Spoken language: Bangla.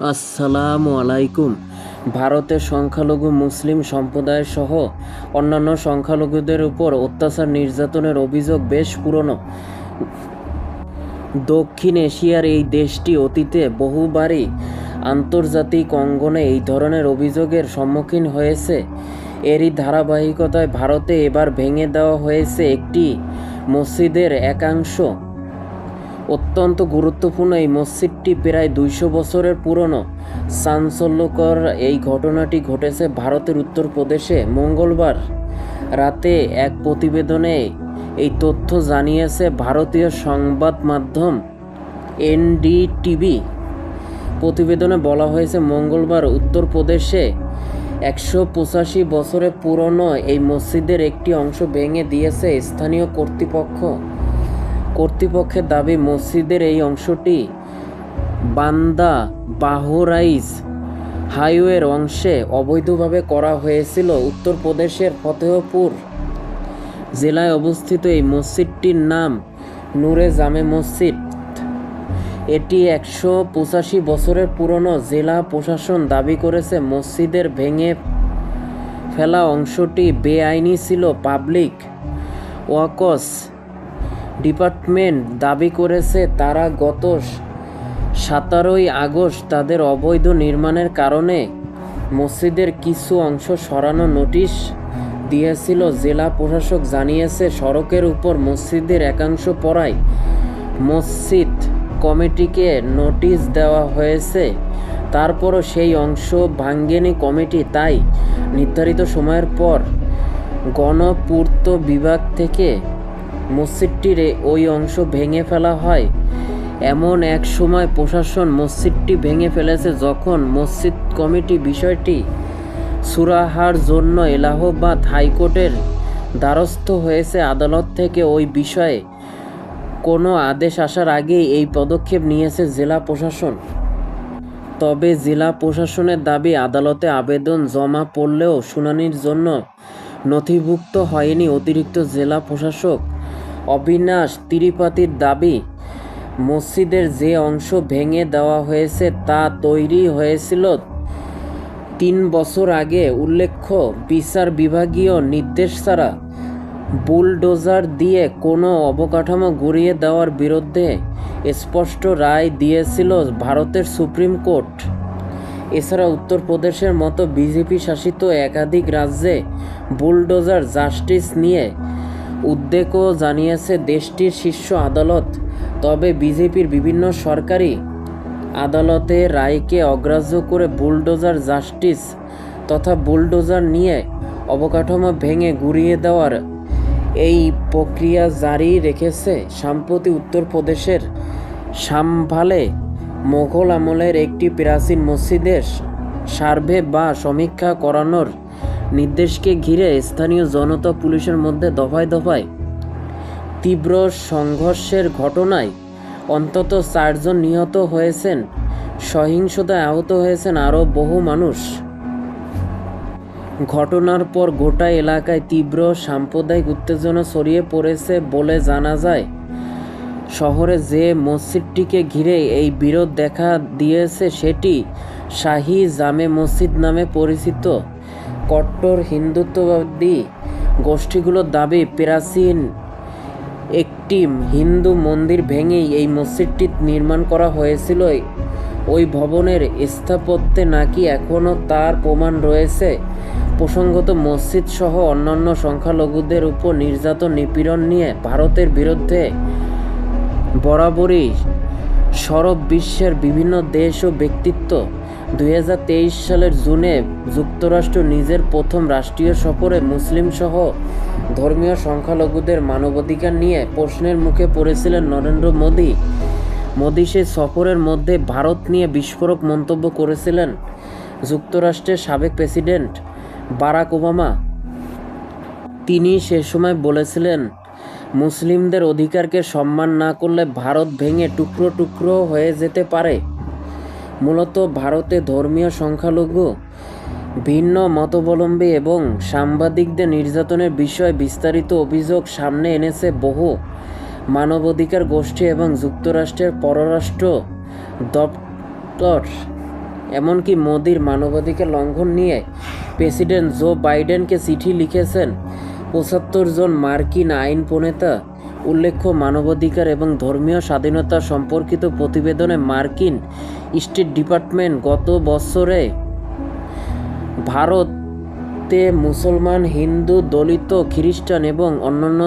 আসসালামু আলাইকুম। ভারতের সংখ্যালঘু মুসলিম সম্প্রদায় সহ অন্যান্য সংখ্যালঘুদের উপর অত্যাচার নির্যাতনের অভিযোগ বেশ পুরনো। দক্ষিণ এশিয়ার এই দেশটি অতীতে বহুবারই আন্তর্জাতিক অঙ্গনে এই ধরনের অভিযোগের সম্মুখীন হয়েছে। এরই ধারাবাহিকতায় ভারতে এবার ভেঙে দেওয়া হয়েছে একটি মসজিদের একাংশ। অত্যন্ত গুরুত্বপূর্ণ এই মসজিদটি প্রায় দুইশো বছরের পুরনো। চাঞ্চল্যকর এই ঘটনাটি ঘটেছে ভারতের উত্তরপ্রদেশে। মঙ্গলবার রাতে এক প্রতিবেদনে এই তথ্য জানিয়েছে ভারতীয় সংবাদ মাধ্যম এনডিটিভি। প্রতিবেদনে বলা হয়েছে, মঙ্গলবার উত্তরপ্রদেশে একশো পঁচাশি বছরের পুরনো এই মসজিদের একটি অংশ ভেঙে দিয়েছে স্থানীয় কর্তৃপক্ষ। কর্তৃপক্ষের দাবি, মসজিদের এই অংশটি বান্দা বাহরাইজ হাইওয়ের অংশে অবৈধভাবে করা হয়েছিল। উত্তরপ্রদেশের ফতেহপুর জেলায় অবস্থিত এই মসজিদটির নাম নূরে জামে মসজিদ। এটি একশো পঁচাশি বছরের পুরনো জেলা প্রশাসন দাবি করেছে, মসজিদের ভেঙে ফেলা অংশটি বেআইনি ছিল, পাবলিক ওয়াকস ডিপার্টমেন্ট দাবি করেছে, তারা গত সতেরোই আগস্ট তাদের অবৈধ নির্মাণের কারণে মসজিদের কিছু অংশ সরানো নোটিশ দিয়েছিল। জেলা প্রশাসক জানিয়েছে, সড়কের উপর মসজিদের একাংশ পড়ায় মসজিদ কমিটিকে নোটিশ দেওয়া হয়েছে, তারপরও সেই অংশ ভাঙ্গেনি কমিটি। তাই নির্ধারিত সময়ের পর গণপূর্ত বিভাগ থেকে মসজিদটির ওই অংশ ভেঙে ফেলা হয়। এমন এক সময় প্রশাসন মসজিদটি ভেঙে ফেলেছে যখন মসজিদ কমিটি বিষয়টি সুরাহার জন্য এলাহাবাদ হাইকোর্টের দ্বারস্থ হয়েছে। আদালত থেকে ওই বিষয়ে কোনো আদেশ আসার আগেই এই পদক্ষেপ নিয়েছে জেলা প্রশাসন। তবে জেলা প্রশাসনের দাবি, আদালতে আবেদন জমা পড়লেও শুনানির জন্য নথিভুক্ত হয়নি অতিরিক্ত জেলা প্রশাসক। অবিনাশ ত্রিপাঠীর দাবি, মসজিদের যে অংশ ভেঙে দেওয়া হয়েছে তা তৈরি হয়েছিল তিন বছর আগে। উল্লেখ্য, বিচার বিভাগীয় নির্দেশ ছাড়া বুলডোজার দিয়ে কোনো অবকাঠামো গড়িয়ে দেওয়ার বিরুদ্ধে স্পষ্ট রায় দিয়েছিল ভারতের সুপ্রিম কোর্ট। এছাড়া উত্তরপ্রদেশের মতো বিজেপি শাসিত একাধিক রাজ্যে বুলডোজার জাস্টিস নিয়ে উদ্বেগও জানিয়েছে দেশটির শীর্ষ আদালত। তবে বিজেপির বিভিন্ন সরকারি আদালতে রায়কে অগ্রাহ্য করে বুলডোজার জাস্টিস তথা বুলডোজার নিয়ে অবকাঠামো ভেঙে গুড়িয়ে দেওয়ার এই প্রক্রিয়া জারি রেখেছে সম্প্রতি উত্তরপ্রদেশের সাম্ভালে মোঘল আমলের একটি প্রাচীন মসজিদের সার্ভে বা সমীক্ষা করানোর নির্দেশকে ঘিরে স্থানীয় জনতা পুলিশের মধ্যে দফায় দফায় তীব্র সংঘর্ষের ঘটনায় অন্তত চারজন নিহত হয়েছেন। সহিংসতায় আহত হয়েছেন আরও বহু মানুষ। ঘটনার পর গোটা এলাকায় তীব্র সাম্প্রদায়িক উত্তেজনা ছড়িয়ে পড়েছে বলে জানা যায়। শহরে যে মসজিদটিকে ঘিরে এই বিরোধ দেখা দিয়েছে সেটি শাহী জামে মসজিদ নামে পরিচিত। কট্টর হিন্দুত্ববাদী গোষ্ঠীগুলোর দাবি, প্রাচীন একটি হিন্দু মন্দির ভেঙেই এই মসজিদটি নির্মাণ করা হয়েছিল। ওই ভবনের স্থাপত্যে নাকি এখনও তার প্রমাণ রয়েছে। প্রসঙ্গত মসজিদ সহ অন্যান্য সংখ্যালঘুদের উপর নির্যাতন, নিপীড়ন নিয়ে ভারতের বিরুদ্ধে বরাবরই সরব বিশ্বের বিভিন্ন দেশ ও ব্যক্তিত্ব দু হাজার তেইশ সালের জুনে যুক্তরাষ্ট্র নিজের প্রথম রাষ্ট্রীয় সফরে মুসলিম সহ ধর্মীয় সংখ্যালঘুদের মানবাধিকার নিয়ে প্রশ্নের মুখে পড়েছিলেন নরেন্দ্র মোদী। মোদী সেই সফরের মধ্যে ভারত নিয়ে বিস্ফোরক মন্তব্য করেছিলেন যুক্তরাষ্ট্রের সাবেক প্রেসিডেন্ট বারাক ওবামা। তিনি সে সময় বলেছিলেন, মুসলিমদের অধিকারকে সম্মান না করলে ভারত ভেঙে টুকরো টুকরো হয়ে যেতে পারে। মূলত ভারতে ধর্মীয় সংখ্যালঘু, ভিন্ন মতাবলম্বী এবং সাংবাদিকদের নির্যাতনের বিষয়ে বিস্তারিত অভিযোগ সামনে এনেছে বহু মানবাধিকার গোষ্ঠী এবং যুক্তরাষ্ট্রের পররাষ্ট্র দপ্তর। এমনকি মোদির মানবাধিকার লঙ্ঘন নিয়ে প্রেসিডেন্ট জো বাইডেনকে চিঠি লিখেছেন পঁচাত্তর জন মার্কিন আইন প্রণেতা। উল্লেখ্য, মানবাধিকার এবং ধর্মীয় স্বাধীনতা সম্পর্কিত প্রতিবেদনে মার্কিন স্টেট ডিপার্টমেন্ট গত বছরে ভারতে মুসলমান হিন্দু দলিত খ্রিস্টান এবং অন্যান্য